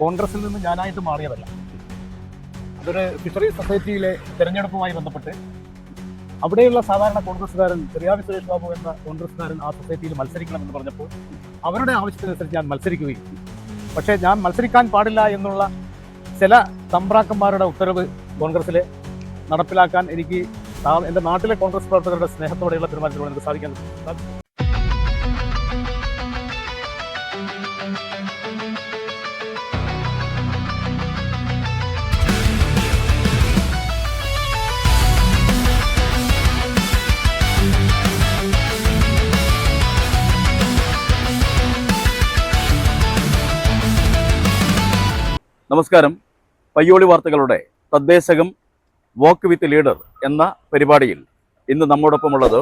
കോൺഗ്രസിൽ നിന്ന് ഞാനായിട്ട് മാറിയതല്ല. അതൊരു ഫിഷറീസ് സൊസൈറ്റിയിലെ തെരഞ്ഞെടുപ്പുമായി ബന്ധപ്പെട്ട് അവിടെയുള്ള സാധാരണ കോൺഗ്രസ്സുകാരൻ ചെറിയാവി സുരേഷ് ബാബു എന്ന കോൺഗ്രസ്സുകാരൻ ആ സൊസൈറ്റിയിൽ മത്സരിക്കണമെന്ന് പറഞ്ഞപ്പോൾ അവരുടെ ആവശ്യത്തിനനുസരിച്ച് ഞാൻ മത്സരിക്കുകയും. പക്ഷേ ഞാൻ മത്സരിക്കാൻ പാടില്ല എന്നുള്ള ചില തമ്പ്രാക്കന്മാരുടെ ഉത്തരവ് കോൺഗ്രസ്സിലെ നടപ്പിലാക്കാൻ എനിക്ക് എന്റെ നാട്ടിലെ കോൺഗ്രസ് പ്രവർത്തകരുടെ സ്നേഹത്തോടെയുള്ള തീരുമാനത്തിലൂടെ എനിക്ക് സാധിക്കാൻ നമസ്കാരം. പയ്യോളി വാർത്തകളുടെ തദ്ദേശകം വോക്ക് വിത്ത് ലീഡർ എന്ന പരിപാടിയിൽ ഇന്ന് നമ്മോടൊപ്പം ഉള്ളത്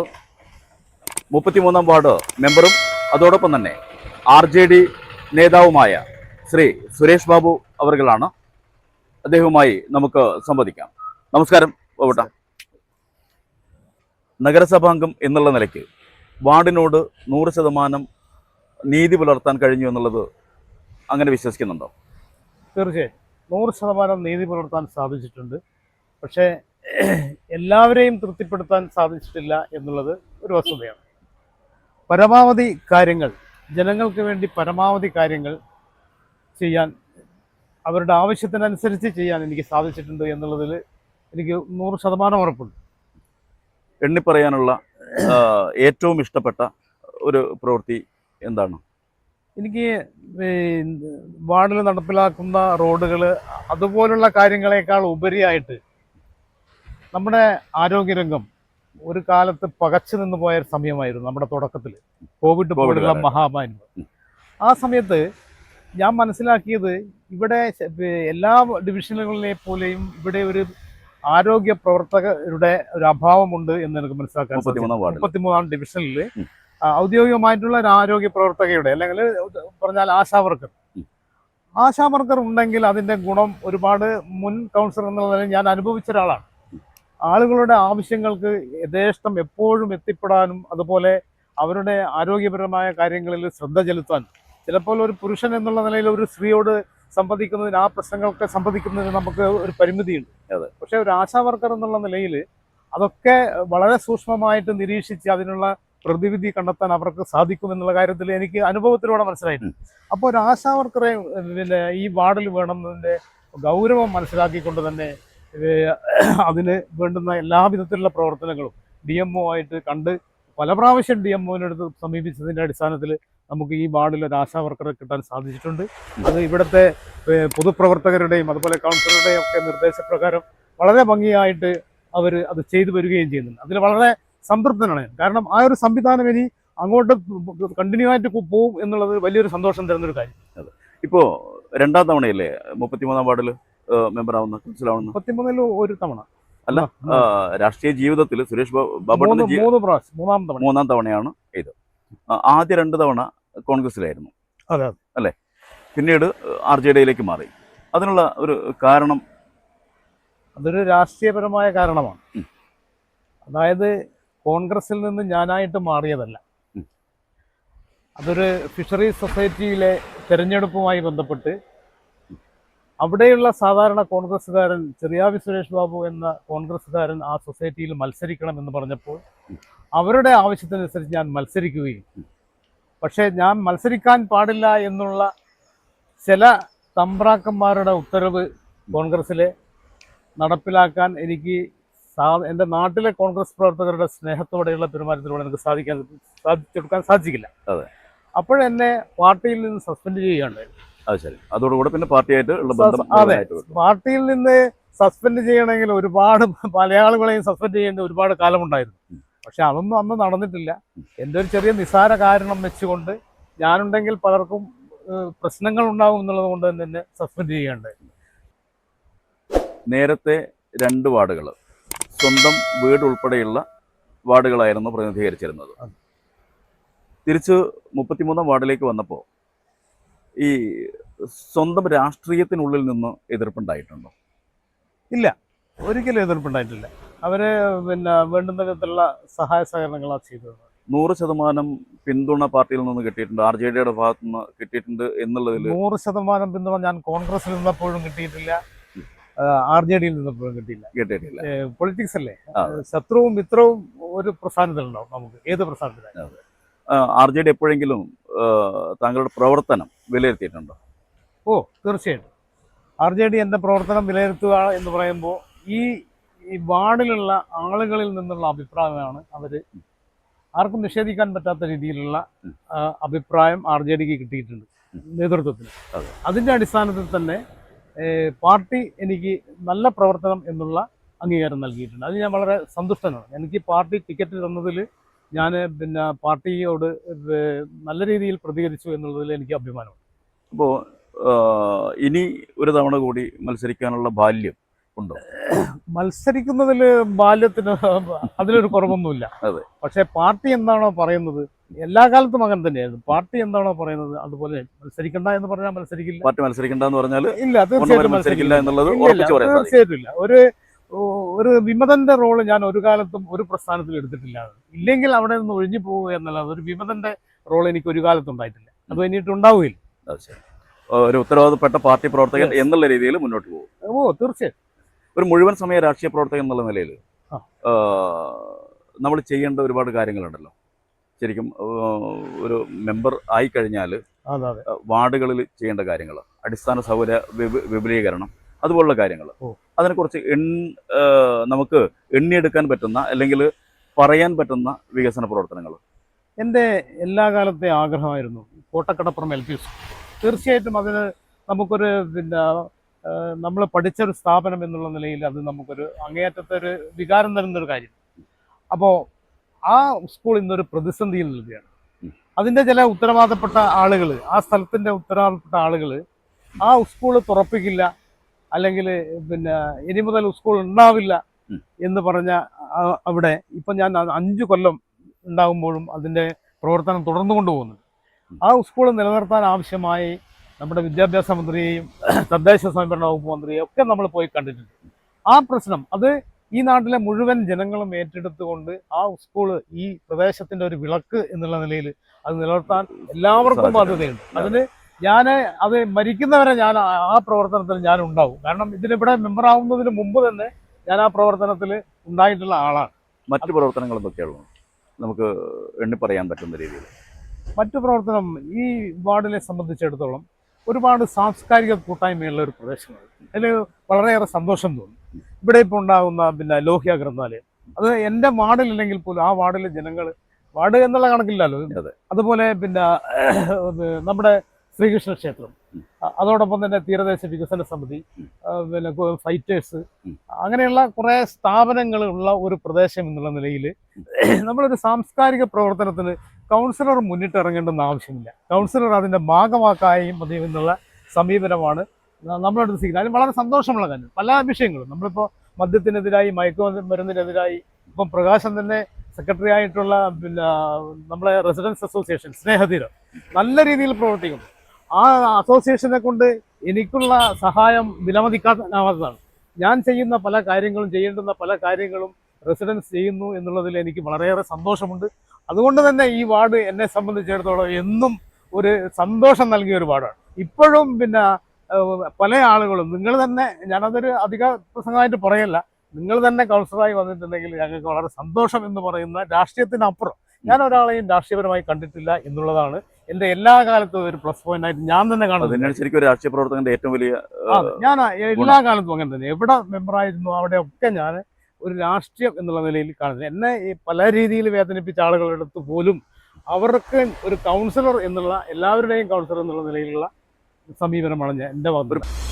മുപ്പത്തിമൂന്നാം വാർഡ് മെമ്പറും അതോടൊപ്പം തന്നെ ആർ ജെ ഡി നേതാവുമായ ശ്രീ സുരേഷ് ബാബു അവർകളാണ് അദ്ദേഹവുമായി നമുക്ക് സംവദിക്കാം. നമസ്കാരം ഓവട്ട നഗരസഭാംഗം എന്നുള്ള നിലയ്ക്ക് വാർഡിനോട് നൂറ് ശതമാനം നീതി പുലർത്താൻ കഴിഞ്ഞു എന്നുള്ളത് അങ്ങനെ വിശ്വസിക്കുന്നുണ്ടോ? തീർച്ചയായും നൂറ് ശതമാനം നീതി പുലർത്താൻ സാധിച്ചിട്ടുണ്ട്. പക്ഷേ എല്ലാവരെയും തൃപ്തിപ്പെടുത്താൻ സാധിച്ചിട്ടില്ല എന്നുള്ളത് ഒരു വസ്തുതയാണ്. പരമാവധി കാര്യങ്ങൾ ജനങ്ങൾക്ക് വേണ്ടി പരമാവധി കാര്യങ്ങൾ ചെയ്യാൻ അവരുടെ ആവശ്യത്തിനനുസരിച്ച് ചെയ്യാൻ എനിക്ക് സാധിച്ചിട്ടുണ്ട് എന്നുള്ളതിൽ എനിക്ക് നൂറ് ശതമാനം ഉറപ്പുണ്ട്. എണ്ണിപ്പറയാനുള്ള പറയാനുള്ള ഏറ്റവും ഇഷ്ടപ്പെട്ട ഒരു പ്രവൃത്തി എന്താണ്? എനിക്ക് വാർഡിൽ നടപ്പിലാക്കുന്ന റോഡുകൾ അതുപോലുള്ള കാര്യങ്ങളെക്കാൾ ഉപരിയായിട്ട് നമ്മുടെ ആരോഗ്യരംഗം ഒരു കാലത്ത് പകച്ചു നിന്ന് പോയ സമയമായിരുന്നു നമ്മുടെ തുടക്കത്തിൽ. കോവിഡ് പോലുള്ള മഹാമാരി ആ സമയത്ത് ഞാൻ മനസ്സിലാക്കിയത് ഇവിടെ എല്ലാ ഡിവിഷനുകളിലെ പോലെയും ഇവിടെ ഒരു ആരോഗ്യ പ്രവർത്തകരുടെ ഒരു അഭാവമുണ്ട് എന്ന് എനിക്ക് മനസ്സിലാക്കാൻ. മുപ്പത്തിമൂന്നാം ഡിവിഷനിൽ ഔദ്യോഗികമായിട്ടുള്ള ഒരു ആരോഗ്യ പ്രവർത്തകയുടെ അല്ലെങ്കിൽ പറഞ്ഞാൽ ആശാ വർക്കർ ഉം. ആശാ വർക്കർ ഉണ്ടെങ്കിൽ അതിന്റെ ഗുണം ഒരുപാട് മുൻ കൗൺസിലർ എന്നുള്ള നിലയിൽ ഞാൻ അനുഭവിച്ച ഒരാളാണ്. ആളുകളുടെ ആവശ്യങ്ങൾക്ക് യഥേഷ്ടം എപ്പോഴും എത്തിപ്പെടാനും അതുപോലെ അവരുടെ ആരോഗ്യപരമായ കാര്യങ്ങളിൽ ശ്രദ്ധ ചെലുത്താനും. ചിലപ്പോൾ ഒരു പുരുഷൻ എന്നുള്ള നിലയിൽ ഒരു സ്ത്രീയോട് സംവദിക്കുന്നതിന് ആ പ്രശ്നങ്ങളൊക്കെ സംവദിക്കുന്നതിന് നമുക്ക് ഒരു പരിമിതിയുണ്ട്. അതെ. പക്ഷേ ഒരു ആശാ വർക്കർ എന്നുള്ള നിലയിൽ അതൊക്കെ വളരെ സൂക്ഷ്മമായിട്ട് നിരീക്ഷിച്ച് അതിനുള്ള പ്രതിവിധി കണ്ടെത്താൻ അവർക്ക് സാധിക്കും എന്നുള്ള കാര്യത്തിൽ എനിക്ക് അനുഭവത്തിലൂടെ മനസ്സിലായിട്ടുണ്ട്. അപ്പോൾ ഒരു ആശാ വർക്കറെ പിന്നെ ഈ വാർഡിൽ വേണമെന്നതിന്റെ ഗൗരവം മനസ്സിലാക്കിക്കൊണ്ട് തന്നെ അതിന് വേണ്ടുന്ന എല്ലാവിധത്തിലുള്ള പ്രവർത്തനങ്ങളും ഡി എം ഒ ആയിട്ട് കണ്ട് പല പ്രാവശ്യം ഡി എം ഒവിനടുത്ത് സമീപിച്ചതിന്റെ അടിസ്ഥാനത്തിൽ നമുക്ക് ഈ വാർഡിൽ ഒരു ആശാ വർക്കറെ കിട്ടാൻ സാധിച്ചിട്ടുണ്ട്. അത് ഇവിടുത്തെ പൊതുപ്രവർത്തകരുടെയും അതുപോലെ കൗൺസിലറുടെയും ഒക്കെ നിർദ്ദേശപ്രകാരം വളരെ ഭംഗിയായിട്ട് അവർ അത് ചെയ്തു വരികയും ചെയ്യുന്നുണ്ട്. അതിൽ വളരെ സംതൃപ്തനാണ്. ഞാൻ കാരണം ആ ഒരു സംവിധാനം ഇനി അങ്ങോട്ട് കണ്ടിന്യൂ ആയിട്ട് പോകും പോവും എന്നുള്ളത് വലിയൊരു സന്തോഷം തരുന്നൊരു കാര്യം. ഇപ്പോ രണ്ടാം തവണയല്ലേ? മുപ്പത്തിമൂന്നാം വാർഡിൽ മെമ്പർ മെമ്പറാവുന്ന കൗൺസിലാവുന്ന മുപ്പത്തിമൂന്നിൽ ഒരു തവണ. അല്ല, രാഷ്ട്രീയ ജീവിതത്തിൽ സുരേഷ് മൂന്ന് തവണ. മൂന്നാം തവണയാണ് ഇത്. ആദ്യ രണ്ട് തവണ കോൺഗ്രസിലായിരുന്നു അതെ അല്ലേ? പിന്നീട് ആർ ജെ ഡിയിലേക്ക് മാറി. അതിനുള്ള ഒരു കാരണം? അതൊരു രാഷ്ട്രീയപരമായ കാരണമാണ്. അതായത് കോൺഗ്രസിൽ നിന്ന് ഞാനായിട്ട് മാറിയതല്ല. അതൊരു ഫിഷറീസ് സൊസൈറ്റിയിലെ തെരഞ്ഞെടുപ്പുമായി ബന്ധപ്പെട്ട് അവിടെയുള്ള സാധാരണ കോൺഗ്രസ്സുകാരൻ ചെറിയാവി സുരേഷ് ബാബു എന്ന കോൺഗ്രസ്സുകാരൻ ആ സൊസൈറ്റിയിൽ മത്സരിക്കണം എന്ന് പറഞ്ഞപ്പോൾ അവരുടെ ആവശ്യത്തിനനുസരിച്ച് ഞാൻ മത്സരിക്കുകയും. പക്ഷേ ഞാൻ മത്സരിക്കാൻ പാടില്ല എന്നുള്ള ചില തമ്പ്രാക്കന്മാരുടെ ഉത്തരവ് കോൺഗ്രസ്സിലെ നടപ്പിലാക്കാൻ എനിക്ക് സാ എന്റെ നാട്ടിലെ കോൺഗ്രസ് പ്രവർത്തകരുടെ സ്നേഹത്തോടെയുള്ള പെരുമാറ്റത്തിലൂടെ എനിക്ക് സാധിക്കാൻ സാധിച്ചെടുക്കാൻ സാധിക്കില്ല അതെ. അപ്പോഴെന്നെ പാർട്ടിയിൽ നിന്ന് സസ്പെൻഡ് ചെയ്യുകയാണ്. അത് ശരി. അതോടുകൂടെ പിന്നെ പാർട്ടിയായിട്ട് ഉള്ള ബന്ധം അതെ. മുഴുവനായിട്ട് പാർട്ടിയിൽ നിന്ന് സസ്പെൻഡ് ചെയ്യണമെങ്കിൽ ഒരുപാട് മലയാളികളെയും സസ്പെൻഡ് ചെയ്യേണ്ട ഒരുപാട് കാലമുണ്ടായിരുന്നു. പക്ഷെ അതൊന്നും അന്ന് നടന്നിട്ടില്ല. എന്റെ ഒരു ചെറിയ നിസാര കാരണം വെച്ചുകൊണ്ട് ഞാനുണ്ടെങ്കിൽ പലർക്കും പ്രശ്നങ്ങൾ ഉണ്ടാവും എന്നുള്ളത് കൊണ്ട് തന്നെ എന്നെ സസ്പെൻഡ് ചെയ്യേണ്ടത് നേരത്തെ രണ്ട് വാർഡുകൾ സ്വന്തം വീട് ഉൾപ്പെടെയുള്ള വാർഡുകളായിരുന്നു പ്രതിനിധീകരിച്ചിരുന്നത്. തിരിച്ച് മുപ്പത്തിമൂന്നാം വാർഡിലേക്ക് വന്നപ്പോൾ ഈ സ്വന്തം രാഷ്ട്രീയത്തിനുള്ളിൽ നിന്ന് എതിർപ്പുണ്ടായിട്ടുണ്ടോ? ഇല്ല. ഒരിക്കലും എതിർപ്പുണ്ടായിട്ടില്ല. അവരെ പിന്നെ വേണ്ടുന്ന വിധത്തിലുള്ള സഹായ സഹകരണങ്ങളാണ് ചെയ്തത്. നൂറ് ശതമാനം പിന്തുണ പാർട്ടിയിൽ നിന്ന് കിട്ടിയിട്ടുണ്ട്. ആർ ജെ ഡിയുടെ ഭാഗത്തു നിന്ന് കിട്ടിയിട്ടുണ്ട് എന്നുള്ളതിൽ നൂറ് ശതമാനം പിന്തുണ ഞാൻ കോൺഗ്രസിൽ നിന്നപ്പോഴും കിട്ടിയിട്ടില്ല. ആർ ജെ ഡിയിൽ നിന്ന് കിട്ടിയില്ല. കിട്ടിയിട്ടില്ല. പൊളിറ്റിക്സ് അല്ലേ? ശത്രുവും മിത്രവും ഒരു പ്രസ്ഥാനത്തിലുണ്ടാവും നമുക്ക്. ഏത് പ്രസ്ഥാനത്തിലാണ് ആർ ജെ ഡി എപ്പോഴെങ്കിലും താങ്കളുടെ പ്രവർത്തനം വിലയിരുത്തിയിട്ടുണ്ടോ? ഓ തീർച്ചയായിട്ടും. ആർ ജെ ഡി എന്റെ പ്രവർത്തനം വിലയിരുത്തുക എന്ന് പറയുമ്പോൾ ഈ ഈ വാർഡിലുള്ള ആളുകളിൽ നിന്നുള്ള അഭിപ്രായമാണ് അവർ ആർക്കും നിഷേധിക്കാൻ പറ്റാത്ത രീതിയിലുള്ള അഭിപ്രായം ആർ ജെ ഡിക്ക് കിട്ടിയിട്ടുണ്ട് നേതൃത്വത്തിന്. അതെ. അതിന്റെ അടിസ്ഥാനത്തിൽ തന്നെ പാർട്ടി എനിക്ക് നല്ല പ്രവർത്തനം എന്നുള്ള അംഗീകാരം നൽകിയിട്ടുണ്ട്. അത് ഞാൻ വളരെ സന്തുഷ്ടനാണ്. എനിക്ക് പാർട്ടി ടിക്കറ്റ് തന്നതിൽ ഞാൻ പിന്നെ പാർട്ടിയോട് നല്ല രീതിയിൽ പ്രതികരിച്ചു എന്നുള്ളതിൽ എനിക്ക് അഭിമാനമുണ്ട്. അപ്പോൾ ഇനി ഒരു തവണ കൂടി മത്സരിക്കാനുള്ള ബാല്യം ഉണ്ടോ? മത്സരിക്കുന്നതിൽ ബാല്യത്തിന് അതിലൊരു കുറവൊന്നുമില്ല. അതെ. പക്ഷേ പാർട്ടി എന്താണോ പറയുന്നത് എല്ലാ കാലത്തും അങ്ങനെ തന്നെയായിരുന്നു. പാർട്ടി എന്താണോ പറയുന്നത് അതുപോലെ മത്സരിക്കണ്ട എന്ന് പറഞ്ഞാൽ മത്സരിക്കില്ല. പാർട്ടി മത്സരിക്കണ്ട എന്ന് പറഞ്ഞാൽ ഇല്ല അത് തീർച്ചയായിട്ടും മത്സരിക്കില്ല എന്നുള്ളത് തീർച്ചയായിട്ടും ഇല്ല. ഒരു ഒരു വിമതന്റെ റോൾ ഞാൻ ഒരു കാലത്തും ഒരു പ്രസ്ഥാനത്തിൽ എടുത്തിട്ടില്ല. ഇല്ലെങ്കിൽ അവിടെ നിന്ന് ഒഴിഞ്ഞു പോവുക എന്നല്ലാതെ ഒരു വിമതന്റെ റോൾ എനിക്ക് ഒരു കാലത്തും ഉണ്ടായിട്ടില്ല. അത് കഴിഞ്ഞിട്ട് ഉണ്ടാവുകയില്ല ഒരു ഉത്തരവാദപ്പെട്ട പാർട്ടി പ്രവർത്തകൻ എന്നുള്ള രീതിയിൽ മുന്നോട്ട് പോകും. ഓ തീർച്ചയായും ഒരു മുഴുവൻ സമയ രാഷ്ട്രീയ പ്രവർത്തകൻ എന്നുള്ള നിലയിൽ. നമ്മൾ ചെയ്യേണ്ട ഒരുപാട് കാര്യങ്ങളുണ്ടല്ലോ. ശരിക്കും ഒരു മെമ്പർ ആയി കഴിഞ്ഞാൽ അതെ. അതെ വാർഡുകളിൽ ചെയ്യേണ്ട കാര്യങ്ങൾ അടിസ്ഥാന സൗകര്യ വിപു- വിപുലീകരണം അതുപോലുള്ള കാര്യങ്ങൾ. അതിനെ അതിനെക്കുറിച്ച് എൺ നമുക്ക് എണ്ണിയെടുക്കാൻ പറ്റുന്ന അല്ലെങ്കിൽ പറയാൻ പറ്റുന്ന വികസന പ്രവർത്തനങ്ങൾ. എന്റെ എല്ലാ കാലത്തെ ആഗ്രഹമായിരുന്നു കോട്ടക്കടപ്പുറം എൽ പി സ്കൂൾ. തീർച്ചയായിട്ടും അതിന് നമുക്കൊരു പിന്നെ നമ്മൾ പഠിച്ച ഒരു സ്ഥാപനം എന്നുള്ള നിലയിൽ അത് നമുക്കൊരു അങ്ങേയറ്റത്തെ ഒരു വികാരം തരുന്നൊരു കാര്യം അപ്പോൾ ആ സ്കൂൾ ഇന്നൊരു പ്രതിസന്ധിയിൽ നിൽക്കുകയാണ്. അതിന്റെ ചില ഉത്തരവാദപ്പെട്ട ആളുകൾ ആ സ്ഥലത്തിന്റെ ഉത്തരവാദപ്പെട്ട ആളുകൾ ആ സ്കൂൾ തുറപ്പിക്കില്ല അല്ലെങ്കിൽ പിന്നെ ഇനി മുതൽ സ്കൂൾ ഉണ്ടാവില്ല എന്ന് പറഞ്ഞ അവിടെ ഇപ്പം ഞാൻ അഞ്ചു അഞ്ച് കൊല്ലം ഉണ്ടാകുമ്പോഴും അതിന്റെ പ്രവർത്തനം തുടർന്നു കൊണ്ടുപോകുന്നു ആ സ്കൂൾ നിലനിർത്താൻ ആവശ്യമായി നമ്മുടെ വിദ്യാഭ്യാസ മന്ത്രിയെയും തദ്ദേശ സ്വയംഭരണ വകുപ്പ് മന്ത്രിയെയും ഒക്കെ നമ്മൾ പോയി കണ്ടിട്ടുണ്ട്. ആ പ്രശ്നം അത് ഈ നാട്ടിലെ മുഴുവൻ ജനങ്ങളും ഏറ്റെടുത്തുകൊണ്ട് ആ സ്കൂൾ ഈ പ്രദേശത്തിന്റെ ഒരു വിളക്ക് എന്നുള്ള നിലയിൽ അത് നിലനിർത്താൻ എല്ലാവർക്കും. ബാധ്യതയുണ്ട്. അതിന് ഞാൻ അത് മരിക്കുന്നവരെ ഞാൻ ആ- പ്രവർത്തനത്തിൽ ഞാൻ ഉണ്ടാവും. കാരണം ഇതിനിവിടെ മെമ്പർ ആവുന്നതിന് മുമ്പ് തന്നെ ഞാൻ ആ പ്രവർത്തനത്തിൽ ഉണ്ടായിട്ടുള്ള ആളാണ്. മറ്റു പ്രവർത്തനങ്ങൾ എന്തൊക്കെയുള്ളൂ നമുക്ക് എണ്ണി പറയാൻ പറ്റുന്ന രീതിയിൽ. മറ്റു പ്രവർത്തനം ഈ വാർഡിനെ സംബന്ധിച്ചിടത്തോളം ഒരുപാട് സാംസ്കാരിക കൂട്ടായ്മയുള്ള ഒരു പ്രദേശമാണ്. അതിൽ വളരെയേറെ സന്തോഷം തോന്നി. ഇവിടെ ഇപ്പോൾ ഉണ്ടാകുന്ന പിന്നെ ലോഹ്യ ഗ്രന്ഥാലയം അത് എന്റെ വാർഡിലില്ലെങ്കിൽ പോലും ആ വാർഡിലെ ജനങ്ങൾ വാർഡ് എന്നുള്ള കണക്കില്ലല്ലോ അതെ. അതുപോലെ പിന്നെ നമ്മുടെ ശ്രീകൃഷ്ണ ക്ഷേത്രം. അതോടൊപ്പം തന്നെ തീരദേശ വികസന സമിതി. പിന്നെ ഫൈറ്റേഴ്സ്. അങ്ങനെയുള്ള കുറേ സ്ഥാപനങ്ങളുള്ള ഒരു പ്രദേശം എന്നുള്ള നിലയിൽ നമ്മളൊരു സാംസ്കാരിക പ്രവർത്തനത്തിന് കൗൺസിലർ മുന്നിട്ടിറങ്ങേണ്ടെന്ന് ആവശ്യമില്ല കൗൺസിലർ അതിന്റെ ഭാഗമാക്കായും മതി എന്നുള്ള സമീപനമാണ് നമ്മളെടുത്ത് സ്വീകരിക്കുന്നത് അതിന് വളരെ സന്തോഷമുള്ള കാര്യം. പല വിഷയങ്ങളും നമ്മളിപ്പോൾ മദ്യത്തിനെതിരായി മയക്കുമരുന്നിനെതിരായി ഇപ്പം പ്രകാശം തന്നെ സെക്രട്ടറി ആയിട്ടുള്ള പിന്നെ നമ്മളെ റെസിഡൻസ് അസോസിയേഷൻ സ്നേഹതീരം നല്ല രീതിയിൽ പ്രവർത്തിക്കും. ആ അസോസിയേഷനെ കൊണ്ട് എനിക്കുള്ള സഹായം വിലമതിക്കാനാവാത്തതാണ്. ഞാൻ ചെയ്യുന്ന പല കാര്യങ്ങളും ചെയ്യേണ്ടുന്ന പല കാര്യങ്ങളും റെസിഡൻസ് ചെയ്യുന്നു എന്നുള്ളതിൽ എനിക്ക് വളരെയേറെ സന്തോഷമുണ്ട്. അതുകൊണ്ട് തന്നെ ഈ വാർഡ് എന്നെ സംബന്ധിച്ചിടത്തോളം എന്നും ഒരു സന്തോഷം നൽകിയ ഒരു വാർഡാണ്. ഇപ്പോഴും പിന്നെ പല ആളുകളും നിങ്ങൾ തന്നെ ഞാനതൊരു അധിക പ്രസംഗമായിട്ട് പറയല്ല നിങ്ങൾ തന്നെ കൗൺസിലറായി വന്നിട്ടുണ്ടെങ്കിൽ ഞങ്ങൾക്ക് വളരെ സന്തോഷം എന്ന് പറയുന്ന രാഷ്ട്രീയത്തിനപ്പുറം ഞാൻ ഒരാളെയും രാഷ്ട്രീയപരമായി കണ്ടിട്ടില്ല എന്നുള്ളതാണ് എന്റെ എല്ലാ കാലത്തും ഒരു പ്ലസ് പോയിന്റ് ആയിട്ട് ഞാൻ തന്നെ കാണുന്നത്. ശരിക്കും ഒരു രാഷ്ട്രീയ പ്രവർത്തകന്റെ ഏറ്റവും വലിയ ഞാൻ എല്ലാ കാലത്തും അങ്ങനെ തന്നെ. എവിടെ മെമ്പറായിരുന്നു അവിടെ ഒക്കെ ഞാൻ ഒരു രാഷ്ട്രീയം എന്നുള്ള നിലയിൽ കാണുന്നത്. എന്നെ ഈ പല രീതിയിൽ വേദനിപ്പിച്ച ആളുകളുടെ അടുത്ത് പോലും അവർക്ക് ഒരു കൗൺസിലർ എന്നുള്ള എല്ലാവരുടെയും കൗൺസിലർ എന്നുള്ള നിലയിലുള്ള സമീപനമാണ് ഞാൻ എന്റെ ഭാഗത്ത്